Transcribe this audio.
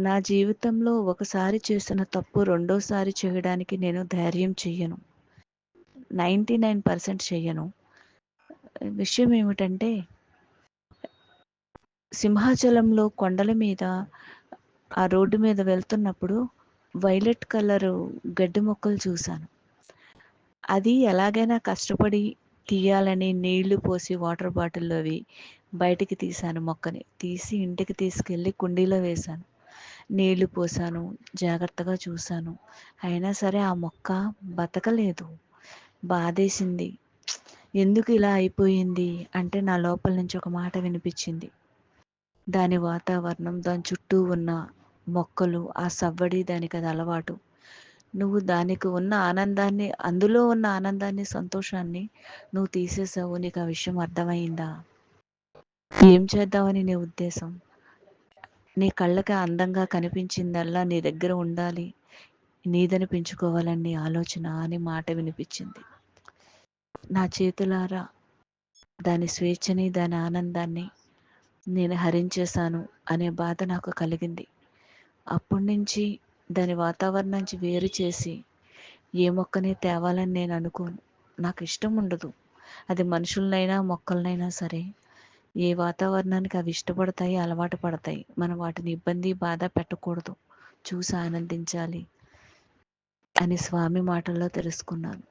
నా జీవితంలో ఒకసారి చేసిన తప్పు రెండోసారి చేయడానికి నేను ధైర్యం చెయ్యను. నైంటీ నైన్ పర్సెంట్ చెయ్యను. విషయం ఏమిటంటే సింహాచలంలో కొండల మీద ఆ రోడ్డు మీద వెళ్తున్నప్పుడు వైలెట్ కలరు గడ్డి మొక్కలు చూశాను. అది ఎలాగైనా కష్టపడి తీయాలని నీళ్ళు పోసి వాటర్ బాటిల్లో అవి బయటికి తీశాను మొక్కని. తీసి ఇంటికి తీసుకెళ్ళి కుండీలో వేశాను. నీళ్ళు పోసాను జాగ్రత్తగా చూశాను అయినా సరే ఆ మొక్క బతకలేదు. బాధేసింది. ఎందుకు ఇలా అయిపోయింది? అంటే నా లోపల నుంచి ఒక మాట వినిపించింది. దాని వాతావరణం దాని చుట్టూ ఉన్న మొక్కలు ఆ సవ్వడి దానికి అది అలవాటు. నువ్వు దానికి ఉన్న ఆనందాన్ని అందులో ఉన్న ఆనందాన్ని సంతోషాన్ని నువ్వు తీసేసావు. నీకు ఆ విషయం అర్థమైందా? ఏం చేద్దామని నీ ఉద్దేశం? నీ కళ్ళకి అందంగా కనిపించిందల్లా నీ దగ్గర ఉండాలి. నీదని పెంచుకోవాలని నీ ఆలోచన అని మాట వినిపించింది. నా చేతులారా దాని స్వేచ్ఛని దాని ఆనందాన్ని నేను హరించేశాను అనే బాధ నాకు కలిగింది. అప్పటి నుంచి దాని వాతావరణం నుంచి వేరు చేసి ఏ మొక్కని తేవాలని నేను అనుకోను. నాకు ఇష్టం ఉండదు. అది మనుషులనైనా మొక్కలనైనా సరే ఏ వాతావరణానికి అవి ఇష్టపడతాయి అలవాటు పడతాయి మనం వాటిని ఇబ్బంది బాధ పెట్టకూడదు. చూసి ఆనందించాలి అని స్వామి మాటల్లో తెలుసుకున్నాను.